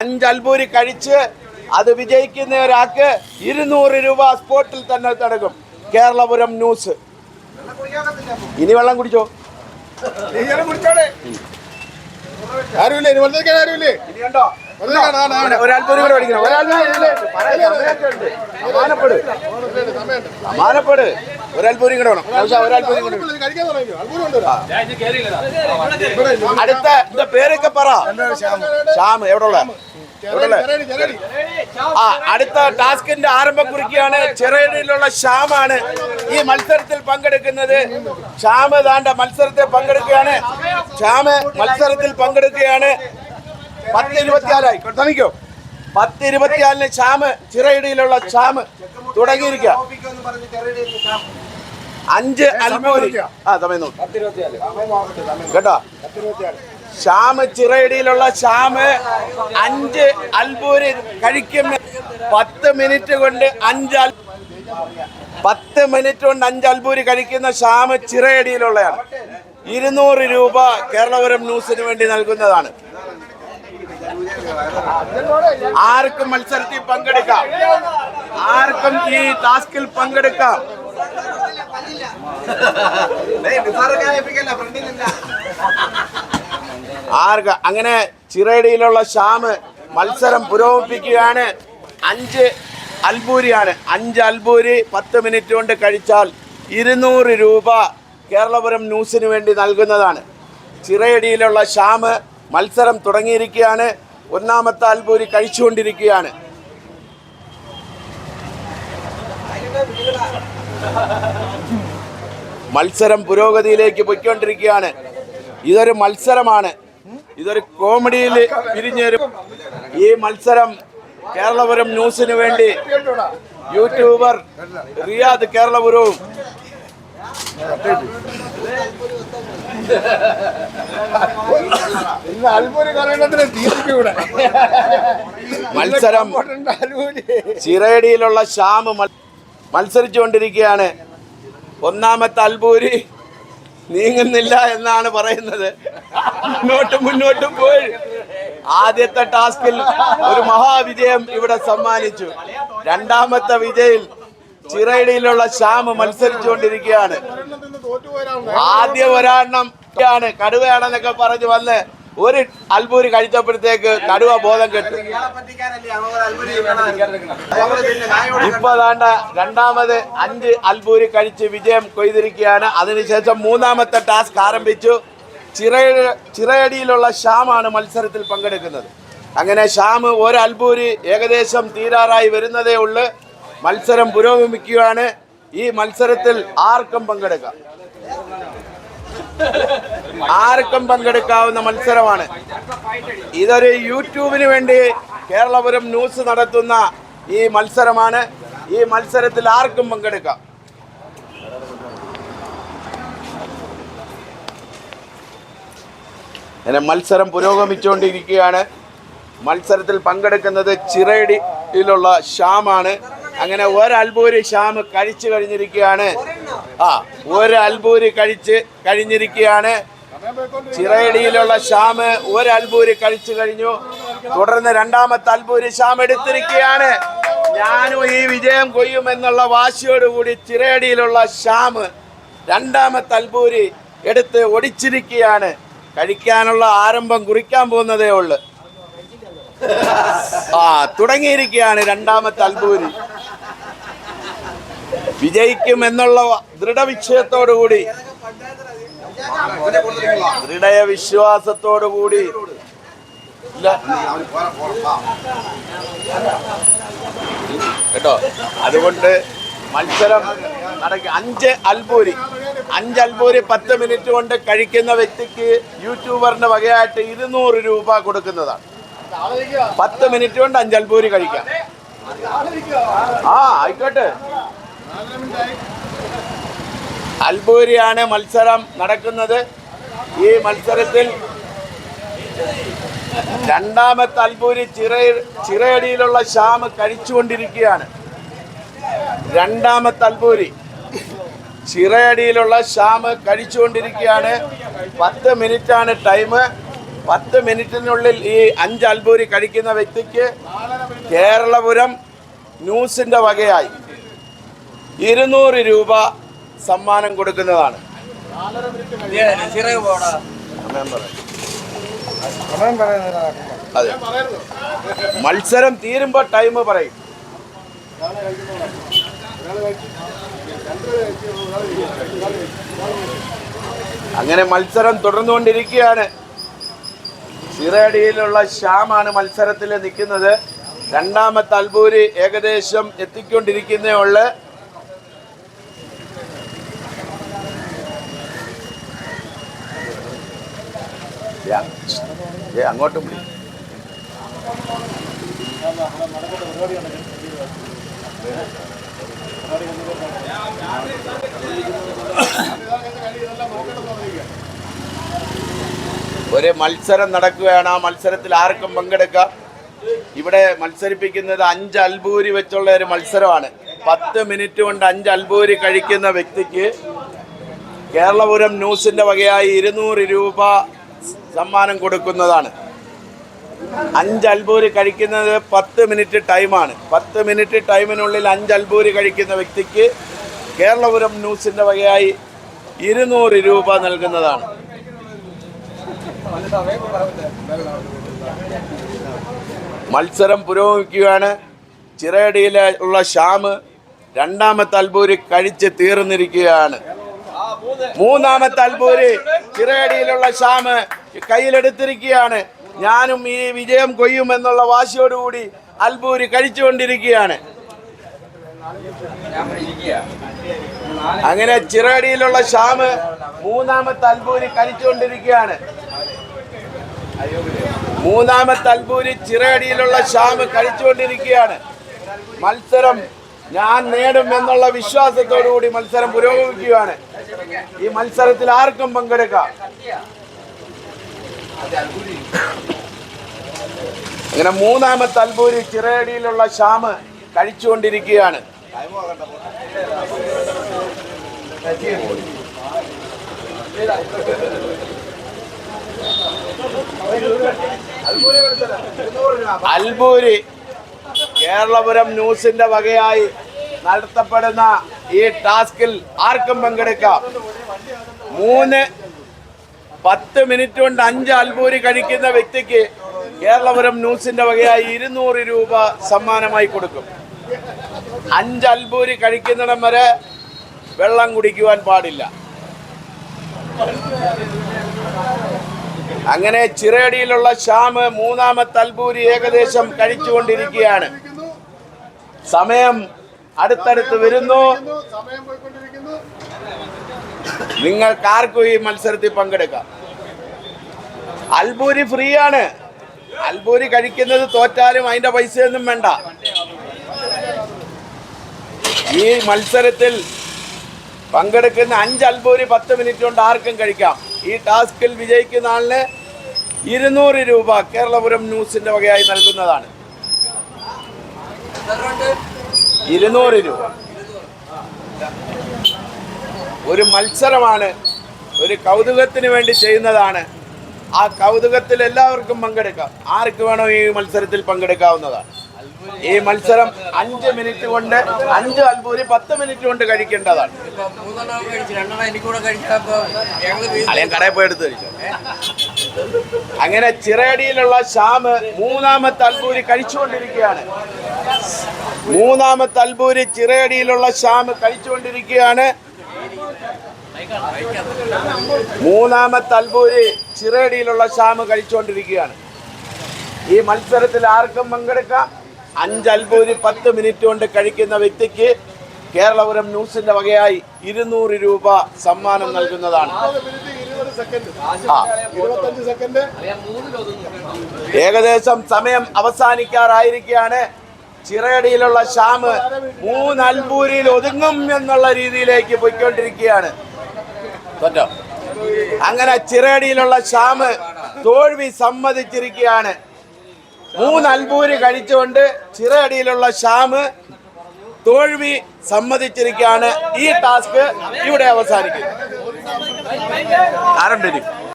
അഞ്ച് അൽബൂരി കഴിച്ച് അത് വിജയിക്കുന്ന ഒരാൾക്ക് ഇരുന്നൂറ് രൂപ സ്പോട്ടിൽ തന്നെ തുടങ്ങും കേരളപുരം ന്യൂസ്. ഇനി വെള്ളം കുടിച്ചോ? ആരുമില്ലേ? ഇനി ആരുമില്ലേ? ഇനി കണ്ടോ കൂടെ പഠിക്കണം. സമാനപ്പെട് സമാനപ്പെട് ഒരു അൽബൂരി കൂടെ വേണം. ആവശ്യം ഒരു അൽബൂരി കൂടെ അടുത്ത പേരൊക്കെ പറ. ശ്യാം എവിടെ ഉള്ള? ആ അടുത്ത ടാസ്കിന്റെ ആരംഭം കുറിക്കുകയാണ് ചെറിയടിയിലുള്ള ശ്യാമാണ് ഈ മത്സരത്തിൽ പങ്കെടുക്കുന്നത്. ശ്യാമ താണ്ട മത്സരത്തിൽ പങ്കെടുക്കുകയാണ്. ശ്യാമ മത്സരത്തിൽ പങ്കെടുക്കുകയാണ്. പത്ത് ഇരുപത്തിയാലായി ശ്രമിക്കോ പത്ത് ഇരുപത്തിയാലിന് ശ്യാമ് ചിറയിടിയിലുള്ള ശ്യാമ് തുടങ്ങിയിരിക്കുക. അഞ്ച് അൽമോരി. ആ നോക്ക്. കേട്ടോ? ശ്യാമ് ചിറയിടിയിലുള്ള ശ്യാമ് അഞ്ച് അൽബൂര് കഴിക്കുന്ന പത്ത് മിനിറ്റ് കൊണ്ട് അഞ്ച് പത്ത് മിനിറ്റ് കൊണ്ട് അഞ്ച് അൽബൂര് കഴിക്കുന്ന ശ്യാമ് ചിറയടിയിലുള്ളതാണ് ഇരുന്നൂറ് രൂപ കേരളപുരം ന്യൂസിന് വേണ്ടി നൽകുന്നതാണ്. ആർക്കും മത്സരത്തിൽ പങ്കെടുക്കാം. ആർക്കും ഈ ടാസ്കിൽ പങ്കെടുക്കാം. ആർക്ക് അങ്ങനെ ചിറയടിയിലുള്ള ഷാമ് മത്സരം പുരോഗമിപ്പിക്കുകയാണ്. അഞ്ച് അൽബൂരിയാണ്. അഞ്ച് അൽബൂരി പത്ത് മിനിറ്റ് കൊണ്ട് കഴിച്ചാൽ ഇരുന്നൂറ് രൂപ കേരളപുരം ന്യൂസിന് വേണ്ടി നൽകുന്നതാണ്. ചിറയടിയിലുള്ള ഷാമ് മത്സരം തുടങ്ങിയിരിക്കുകയാണ്. ഒന്നാമത്തെ അൽബൂരി കഴിച്ചുകൊണ്ടിരിക്കുകയാണ്. മത്സരം പുരോഗതിയിലേക്ക് പൊയ്ക്കൊണ്ടിരിക്കുകയാണ്. ഇതൊരു മത്സരമാണ്. ഇതൊരു കോമഡിയിൽ പിരിഞ്ഞേരും ഈ മത്സരം കേരളപുരം ന്യൂസിന് വേണ്ടി യൂട്യൂബർ റിയാദ് കേരളപുരവും. മത്സരം ചിറയടിയിലുള്ള ശ്യാമ് മത്സരിച്ചുകൊണ്ടിരിക്കുകയാണ്. ഒന്നാമത്തെ അൽബൂരി നീങ്ങുന്നില്ല എന്നാണ് പറയുന്നത്. മുന്നോട്ടും മുന്നോട്ടും പോയി. ആദ്യത്തെ ടാസ്കിൽ ഒരു മഹാവിജയം ഇവിടെ സമ്മാനിച്ചു. രണ്ടാമത്തെ വിജയിൽ ചിറയിടയിലുള്ള ശ്യാമ് മത്സരിച്ചുകൊണ്ടിരിക്കുകയാണ്. ആദ്യം ആണ് കടുവയാണെന്നൊക്കെ പറഞ്ഞു വന്ന് ഒരു അൽബൂരി കഴിച്ചപ്പോഴത്തേക്ക് കടുവ ബോധം കെട്ടു. ഇപ്പൊ താണ്ട രണ്ടാമത് അഞ്ച് അൽബൂരി കഴിച്ച് വിജയം കൊയ്തിരിക്കുകയാണ്. അതിനുശേഷം മൂന്നാമത്തെ ടാസ്ക് ആരംഭിച്ചു. ചിറയ ചിറയടിയിലുള്ള ശ്യാമാണ് മത്സരത്തിൽ പങ്കെടുക്കുന്നത്. അങ്ങനെ ശ്യാം ഒരു അൽബൂരി ഏകദേശം തീരാറായി വരുന്നതേ ഉള്ളു. മത്സരം പുരോഗമിക്കുകയാണ്. ഈ മത്സരത്തിൽ ആർക്കും പങ്കെടുക്കാം. ആർക്കും പങ്കെടുക്കാവുന്ന മത്സരമാണ്. ഇതൊരു യൂട്യൂബിന് വേണ്ടി കേരളപുരം ന്യൂസ് നടത്തുന്ന ഈ മത്സരമാണ്. ഈ മത്സരത്തിൽ ആർക്കും പങ്കെടുക്കാം. അങ്ങനെ മത്സരം പുരോഗമിച്ചുകൊണ്ടിരിക്കുകയാണ്. മത്സരത്തിൽ പങ്കെടുക്കുന്നത് ചിറയടിയിലുള്ള ശ്യാമാണ്. അങ്ങനെ ഒരൽപൂരി ഷ്യാം കഴിച്ചു കഴിഞ്ഞിരിക്കുകയാണ്. ആ ഒരു അൽബൂരി കഴിച്ച് കഴിഞ്ഞിരിക്കുകയാണ്. ചിറയടിയിലുള്ള ശ്യാം ഒരു അൽബൂരി കഴിച്ചു കഴിഞ്ഞു. തുടർന്ന് രണ്ടാമത്തെ അൽബൂരി ശ്യാം എടുത്തിരിക്കുകയാണ്. ഞാനും ഈ വിജയം കൊയ്യുമെന്നുള്ള വാശിയോടുകൂടി ചിറയടിയിലുള്ള ശ്യാം രണ്ടാമത്തെ അൽബൂരി എടുത്ത് ഒടിച്ചിരിക്കുകയാണ്. കഴിക്കാനുള്ള ആരംഭം കുറിക്കാൻ പോകുന്നതേ ഉള്ളു. ആ തുടങ്ങിയിരിക്കുകയാണ് രണ്ടാമത്തെ അൽബൂരി. വിജയിക്കും എന്നുള്ള ദൃഢവിഷയത്തോടുകൂടി ദൃഢയ വിശ്വാസത്തോടുകൂടി കേട്ടോ? അതുകൊണ്ട് മത്സരം നടക്ക അഞ്ച് അൽപൂരി അഞ്ച് അൽപൂരി പത്ത് മിനിറ്റ് കൊണ്ട് കഴിക്കുന്ന വ്യക്തിക്ക് യൂട്യൂബറിന്റെ വകയായിട്ട് ഇരുന്നൂറ് രൂപ കൊടുക്കുന്നതാണ്. പത്ത് മിനിറ്റ് കൊണ്ട് അഞ്ച് അൽപൂരി കഴിക്കാം. ആ ആയിക്കോട്ടെ. അൽബൂരിയാണ് മത്സരം നടക്കുന്നത്. ഈ മത്സരത്തിൽ രണ്ടാമത്തെ അൽബൂരി ചിറ ചിറയടിയിലുള്ള ശ്യാം കഴിച്ചുകൊണ്ടിരിക്കുകയാണ്. രണ്ടാമത്തെ അൽബൂരി ചിറയടിയിലുള്ള ശ്യാം കഴിച്ചുകൊണ്ടിരിക്കുകയാണ്. പത്ത് മിനിറ്റാണ് ടൈം. പത്ത് മിനിറ്റിനുള്ളിൽ ഈ അഞ്ച് അൽബൂരി കഴിക്കുന്ന വ്യക്തിക്ക് കേരളപുരം ന്യൂസിന്റെ വകയായി. ഇരുന്നൂറ് രൂപ സമ്മാനം കൊടുക്കുന്നതാണ്. അതെ. മത്സരം തീരുമ്പോ ടൈം പറയും. അങ്ങനെ മത്സരം തുടർന്നുകൊണ്ടിരിക്കുകയാണ്. ചിറയടിയിലുള്ള ശ്യാമാണ് മത്സരത്തിൽ നിൽക്കുന്നത്. രണ്ടാമത്തെ അൽബൂരി ഏകദേശം എത്തിക്കൊണ്ടിരിക്കുന്നേ ഉള്ളു. ഏ, അങ്ങോട്ടും വിളി. ഒരു മത്സരം നടക്കുകയാണ്. ആ മത്സരത്തിൽ ആർക്കും പങ്കെടുക്കാം. ഇവിടെ മത്സരിപ്പിക്കുന്നത് അഞ്ച് അൽബൂരി വെച്ചുള്ള ഒരു മത്സരമാണ്. പത്ത് മിനിറ്റ് കൊണ്ട് അഞ്ച് അൽബൂരി കഴിക്കുന്ന വ്യക്തിക്ക് കേരളപുരം ന്യൂസിന്റെ വകയായി ഇരുന്നൂറ് രൂപ സമ്മാനം കൊടുക്കുന്നതാണ്. അഞ്ച് അൽബൂരി കഴിക്കുന്നത് പത്ത് മിനിറ്റ് ടൈമാണ് പത്ത് മിനിറ്റ് ടൈമിനുള്ളിൽ അഞ്ച് അൽബൂരി കഴിക്കുന്ന വ്യക്തിക്ക് കേരളപുരം ന്യൂസിന്റെ വകയായി ഇരുന്നൂറ് രൂപ നൽകുന്നതാണ്. മത്സരം പുരോഗമിക്കുകയാണ്. ചിറയടിയിലെ ഉള്ള ഷ്യാമ് രണ്ടാമത്തെ അൽബൂരി കഴിച്ച് തീർന്നിരിക്കുകയാണ്. മൂന്നാമത്തെ അൽബൂരി ചിറയടിയിലുള്ള ഷ്യാമ് കയ്യിലെടുത്തിരിക്കുകയാണ്. ഞാനും ഈ വിജയം കൊയ്യും എന്നുള്ള വാശിയോടുകൂടി അൽബൂരി കഴിച്ചുകൊണ്ടിരിക്കുകയാണ്. അങ്ങനെ ചിറടിയിലുള്ള ഷാമ് മൂന്നാമത്തെ അൽബൂരി കഴിച്ചുകൊണ്ടിരിക്കുകയാണ്. മൂന്നാമത്തെ അൽബൂരി ചിറയടിയിലുള്ള ഷാമ് കഴിച്ചുകൊണ്ടിരിക്കുകയാണ്. മത്സരം ഞാൻ നേടും എന്നുള്ള വിശ്വാസത്തോടുകൂടി മത്സരം പുരോഗമിക്കുകയാണ്. ഈ മത്സരത്തിൽ ആർക്കും പങ്കെടുക്കാം. അങ്ങനെ മൂന്നാമത്തെ അൽബൂരി ചിറയടിയിലുള്ള ഷാമ് കഴിച്ചുകൊണ്ടിരിക്കുകയാണ്. അൽബൂരി കേരളപുരം ന്യൂസിന്റെ വകയായി നടത്തപ്പെടുന്ന ഈ ടാസ്കിൽ ആർക്കും പങ്കെടുക്കാം. മൂന്ന് പത്ത് മിനിറ്റ് കൊണ്ട് അഞ്ച് അൽബൂരി കഴിക്കുന്ന വ്യക്തിക്ക് കേരളപുരം ന്യൂസിന്റെ വകയായി ഇരുന്നൂറ് രൂപ സമ്മാനമായി കൊടുക്കും. അഞ്ച് അൽബൂരി കഴിക്കുന്നിടം വരെ വെള്ളം കുടിക്കുവാൻ പാടില്ല. അങ്ങനെ ചിറയടിയിലുള്ള ശ്യാമ് മൂന്നാമത്തെ അൽബൂരി ഏകദേശം കഴിച്ചുകൊണ്ടിരിക്കുകയാണ്. സമയം അടുത്തടുത്ത് വരുന്നു. സമയം പോയിക്കൊണ്ടിരിക്കുന്നു നിങ്ങൾക്ക് ആർക്കും ഈ മത്സരത്തിൽ പങ്കെടുക്കാം. അൽബൂരി ഫ്രീ ആണ് അൽബൂരി കഴിക്കുന്നത് തോറ്റാലും അതിന്റെ പൈസയൊന്നും വേണ്ട. ഈ മത്സരത്തിൽ പങ്കെടുക്കുന്ന അഞ്ച് അൽബൂരി പത്ത് മിനിറ്റ് കൊണ്ട് ആർക്കും കഴിക്കാം. ഈ ടാസ്കിൽ വിജയിക്കുന്ന ആളിന് ഇരുന്നൂറ് രൂപ കേരളപുരം ന്യൂസിന്റെ വകയായി നൽകുന്നതാണ്. ഇരുന്നൂറ് രൂപ. ഒരു മത്സരമാണ് ഒരു കൗതുകത്തിന് വേണ്ടി ചെയ്യുന്നതാണ്. ആ കൗതുകത്തിൽ എല്ലാവർക്കും പങ്കെടുക്കാം. ആർക്ക് വേണോ ഈ മത്സരത്തിൽ പങ്കെടുക്കാവുന്നതാണ്. ഈ മത്സരം അഞ്ച് മിനിറ്റ് കൊണ്ട് അഞ്ച് അൽപൂരി പത്ത് മിനിറ്റ് കൊണ്ട് കഴിക്കേണ്ടതാണ്. അല്ലെ കടയിൽ പോയി എടുത്ത് കഴിച്ചു? അങ്ങനെ ചിറയടിയിലുള്ള ശ്യാമ് മൂന്നാമത്തെ അൽപൂരി കഴിച്ചുകൊണ്ടിരിക്കുകയാണ്. മൂന്നാമത്തെ അൽപൂരി ചിറയടിയിലുള്ള ശ്യാമ് കഴിച്ചുകൊണ്ടിരിക്കുകയാണ്. മൂന്നാമത്തെ അൽബൂരി ചിറേടിയിലുള്ള ഷാമ് കഴിച്ചുകൊണ്ടിരിക്കുകയാണ്. ഈ മത്സരത്തിൽ ആർക്കും പങ്കെടുക്കാം. അഞ്ച് അൽബൂരി പത്ത് മിനിറ്റ് കൊണ്ട് കഴിക്കുന്ന വ്യക്തിക്ക് കേരളപുരം ന്യൂസിന്റെ വകയായി ഇരുന്നൂറ് രൂപ സമ്മാനം നൽകുന്നതാണ്. ഏകദേശം സമയം അവസാനിക്കാറായിരിക്കുകയാണ്. ചിറയടിയിലുള്ള ശ്യാമ് മൂന്ന് അൽബൂരിയിൽ ഒതുങ്ങും എന്നുള്ള രീതിയിലേക്ക് പോയിക്കൊണ്ടിരിക്കുകയാണ്. അങ്ങനെ ചിറയടിയിലുള്ള ശ്യാമ് തോൽവി സമ്മതിച്ചിരിക്കുകയാണ്. മൂന്ന് കഴിച്ചുകൊണ്ട് ചിറയടിയിലുള്ള ശ്യാമ് തോൽവി സമ്മതിച്ചിരിക്കുകയാണ്. ഈ ടാസ്ക് ഇവിടെ അവസാനിക്കും ആരണ്ടിരിക്കും